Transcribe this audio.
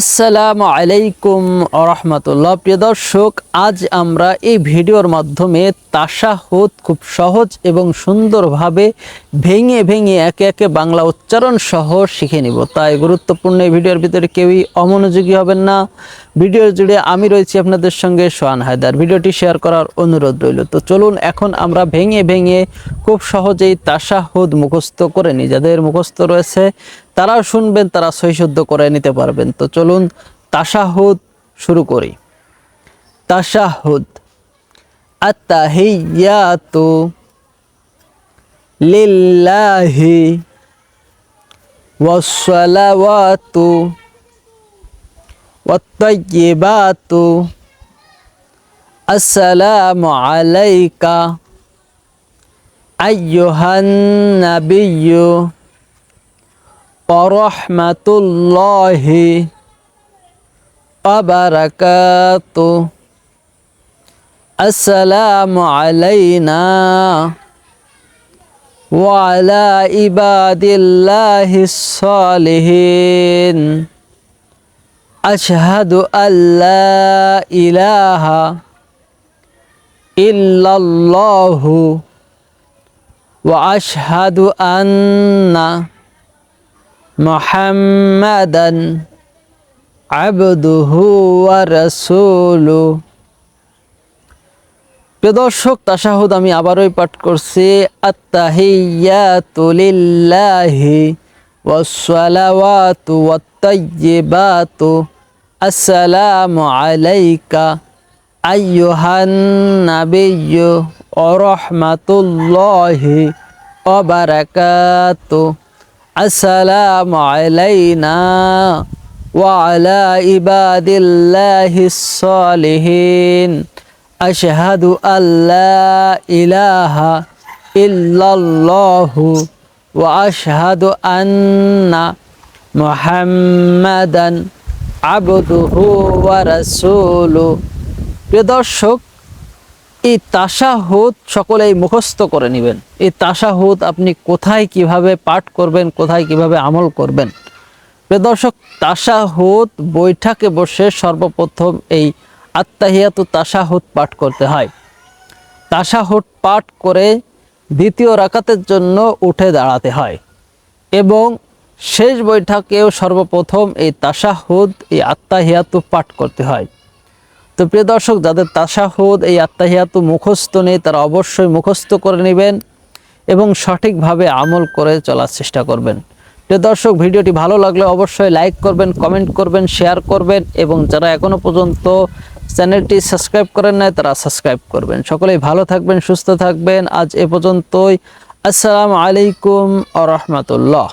আসসালামু আলাইকুম রহমতুল্লাহ প্রিয় দর্শক, আজ আমরা এই ভিডিওর মাধ্যমে তাশাহুদ খুব সহজ এবং সুন্দরভাবে ভেঙে ভেঙে একে একে বাংলা উচ্চারণ সহ শিখে নিব। তাই গুরুত্বপূর্ণ এই ভিডিওর ভিতরে কেউই অমনোযোগী হবেন না। ভিডিও জুড়ে আমি রয়েছি আপনাদের সঙ্গে সোহান হায়দার। ভিডিওটি শেয়ার করার অনুরোধ রইল। তো চলুন এখন আমরা ভেঙে ভেঙে খুব সহজেই তাশাহুদ মুখস্থ করে নিই। যাদের মুখস্থ রয়েছে তারাও শুনবেন, তারা সহিশুদ্ধ করে নিতে পারবেন। তো চলুন তাশাহুদ শুরু করি। তাশাহুদ। আত্তাহিয়াতু লিল্লাহি ওয়াসসালাওয়াতু ওয়াত্তাইয়িবাতু আসসালামু আলাইকা আইয়ুহান নাবিয়্যু ورحمة الله وبركاته السلام علينا وعلى عباد الله الصالحين أشهد أن لا إله إلا الله وأشهد أن মোহাম্মদন আবদুহু রাসূলু। দর্শক, তাশাহুদ আমি আবারই পাঠ করছি, আত্তাহিয়াতু লিল্লাহি ওয়াসসালাওয়াতু ওয়াত্তাইয়িবাতু আসসালামু আলাইকা আইয়ুহান নাবিয়্যু ওয়া রাহমাতুল্লাহি ওয়া বারাকাতু। السلام علينا وعلى عباد الله الصالحين أشهد أن لا إله إلا الله وأشهد أن محمدا عبده ورسوله প্রিয় দর্শক এই তাশাহুদ সকলেই মুখস্থ করে নেবেন। এই তাশাহুদ আপনি কোথায় কীভাবে পাঠ করবেন, কোথায় কীভাবে আমল করবেন? দর্শক তাশাহুদ বৈঠকে বসে সর্বপ্রথম এই আত্মাহিয়াতু তাশাহুদ পাঠ করতে হয়। তাশাহুদ পাঠ করে দ্বিতীয় রাকাতের জন্য উঠে দাঁড়াতে হয় এবং শেষ বৈঠকেও সর্বপ্রথম এই তাশাহুদ এই আত্মাহিয়াতু পাঠ করতে হয়। তো প্রিয় দর্শক, যাদের তাশাহুদ এই আত্মাহিয়াতু মুখস্থ নেই, তারা অবশ্যই মুখস্থ করে নেবেন এবং সঠিকভাবে আমল করে চলার চেষ্টা করবেন। প্রিয় দর্শক, ভিডিওটি ভালো লাগলে অবশ্যই লাইক করবেন, কমেন্ট করবেন, শেয়ার করবেন এবং যারা এখনও পর্যন্ত চ্যানেলটি সাবস্ক্রাইব করেন নাই, তারা সাবস্ক্রাইব করবেন। সকলেই ভালো থাকবেন, সুস্থ থাকবেন। আজ এ পর্যন্তই। আসসালামু আলাইকুম আ রহমতুল্লাহ।